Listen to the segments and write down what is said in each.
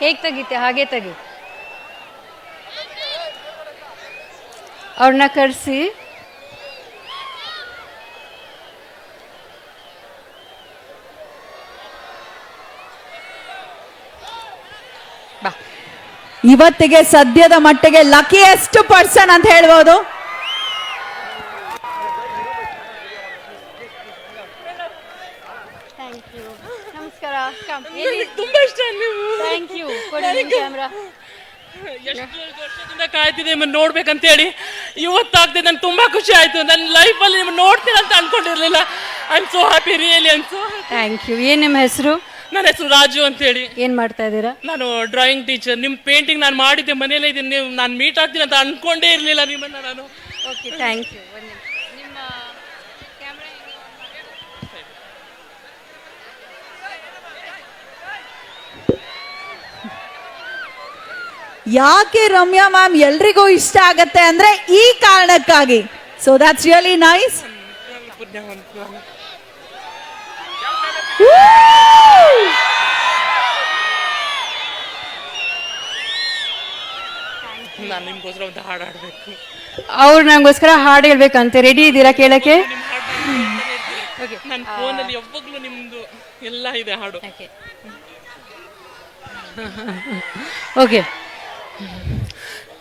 ಹೇಗೆ ತೆಗಿತೆ? ಹಾಗೆ ತೆಗಿ. ಅವ್ರನ್ನ ಕರೆಸಿ. ಇವತ್ತಿಗೆ ಸದ್ಯದ ಮಟ್ಟಿಗೆ ಲಕಿಯೆಸ್ಟ್ ಪರ್ಸನ್ ಅಂತ ಹೇಳ್ಬೋದು ಥ್ಯಾಂಕ್ ಯು ನಮಸ್ಕಾರ ತುಂಬಾ ಇಷ್ಟ ನೀವು? ಥ್ಯಾಂಕ್ ಯು ಕೊಡಿ ಕ್ಯಾಮ್ರಾ ಎಷ್ಟು ವರ್ಷದಿಂದ ಕಾಯ್ತಿದ್ದೆ ನಿಮ್ಮನ್ನು ನೋಡ್ಬೇಕಂತ ಹೇಳಿ ಇವತ್ತಾಗ್ತದೆ ನನ್ಗೆ ತುಂಬಾ ಖುಷಿ ಆಯ್ತು. ನನ್ನ ಲೈಫಲ್ಲಿ ನಿಮ್ಮನ್ನ ನೋಡ್ತೀನಿ ಅಂತ ಅನ್ಕೊಂಡಿರ್ಲಿಲ್ಲ. I am so happy really I'm so thank you ಏನು ನಿಮ್ಮ ಹೆಸರು? ನನ್ನ ಹೆಸರು ರಾಜು ಅಂತ ಹೇಳಿ ಏನು ಮಾಡ್ತಾ ಇದ್ದೀರಾ? ನಾನು ಡ್ರಾಯಿಂಗ್ ಟೀಚರ್ ನಿಮ್ಮ ಪೇಂಟಿಂಗ್ ನಾನು ಮಾಡಿದ್ದೆ ಮನೇಲೇ ಇದ್ದೀನಿ ನೀವು ನಾನು ಮೀಟ್ ಆಗ್ತೀನಿ ಅಂತ ಅನ್ಕೊಂಡೇ ಇರಲಿಲ್ಲ ನಿಮ್ಮನ್ನ ನಾನು. ಓಕೆ ಥ್ಯಾಂಕ್ ಯು ಯಾಕೆ ರಮ್ಯಾ ಮ್ಯಾಮ್ ಎಲ್ರಿಗೂ ಇಷ್ಟ ಆಗತ್ತೆ ಅಂದ್ರೆ ಈ ಕಾರಣಕ್ಕಾಗಿ? ಸೊ ದಟ್ಸ್ ರಿಯಲಿ ನೈಸ್ ನಾನು ನಿಮ್ಗೋಸ್ಕರ ಒಂದು ಹಾಡು ಹಾಡಬೇಕು. ಅವ್ರು ನಂಗೋಸ್ಕರ ಹಾಡು ಹೇಳ್ಬೇಕಂತೆ. ರೆಡಿ ಇದ್ದೀರಾ ಕೇಳಕ್ಕೆ? ನನ್ನ ಫೋನಲ್ಲಿ ಯಾವಾಗಲೂ ನಿಮ್ದು ಎಲ್ಲ ಇದೆ ಹಾಡು. ಓಕೆ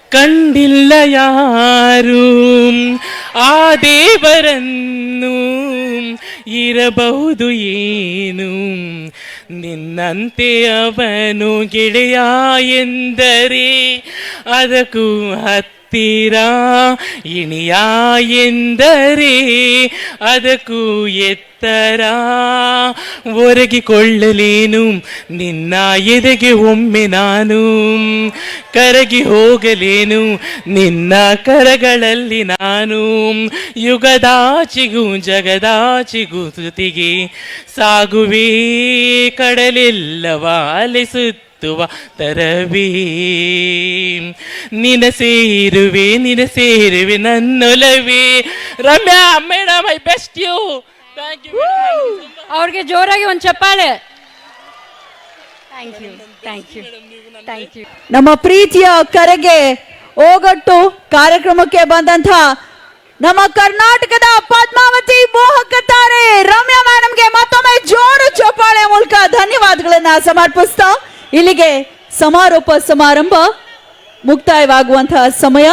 ಓಕೆ ಕಂಡಿಲ್ಲ ಯಾರು ಆ ದೇವರನ್ನು ಇರಬಹುದು ಏನು ನಿನ್ನಂತೆ ಅವನು ಗೆಳೆಯ ಎಂದರೆ ಅದಕ್ಕೂ ಹತ್ತಿರ ಇಣಿಯ ಎಂದರೆ ಅದಕ್ಕೂ ಎತ್ತರ? ಒರಗಿಕೊಳ್ಳಲೇನು? ನಿನ್ನ ಎದೆಗೆ ಒಮ್ಮೆ ನಾನು? ಕರಗಿ ಹೋಗಲೇನು? ನಿನ್ನ ಕರಗಳಲ್ಲಿ ನಾನು? ಯುಗದಾಚಿಗೂ ಜಗದಾಚಿಗೂ ಜೊತೆಗೆ ಸಾಗುವೆ ಕಡಲೆಲ್ಲವ ಅಲಿಸುತ್ತುವ ತರವೇ. ನಿನ ಸೇರುವೆ ನಿನ ಸೇರುವೆ ನನ್ನೊಲವೇ. Ramya madam I best you. Thank you ಅವ್ರಿಗೆ ಜೋರಾಗಿ ಒಂದು ಚಪ್ಪಾಳೆ. Thank you thank you thank you ನಮ್ಮ ಪ್ರೀತಿಯ ಕರೆಗೆ ಓಗಟ್ಟು ಕಾರ್ಯಕ್ರಮಕ್ಕೆ ಬಂದಂಥ ನಮ್ಮ ಕರ್ನಾಟಕದ ಪದ್ಮಾವತಿ ಮೋಹಕ ತಾರೆ ರಮ್ಯಾ ಮೇಡಮ್ಗೆ ಮತ್ತೊಮ್ಮೆ ಜೋರು ಚಪ್ಪಾಳೆ ಮೂಲಕ ಧನ್ಯವಾದಗಳನ್ನ ಸಮರ್ಪಿಸ್ತಾ ಇಲ್ಲಿಗೆ ಸಮಾರೋಪ ಸಮಾರಂಭ ಮುಕ್ತಾಯವಾಗುವಂತಹ ಸಮಯ.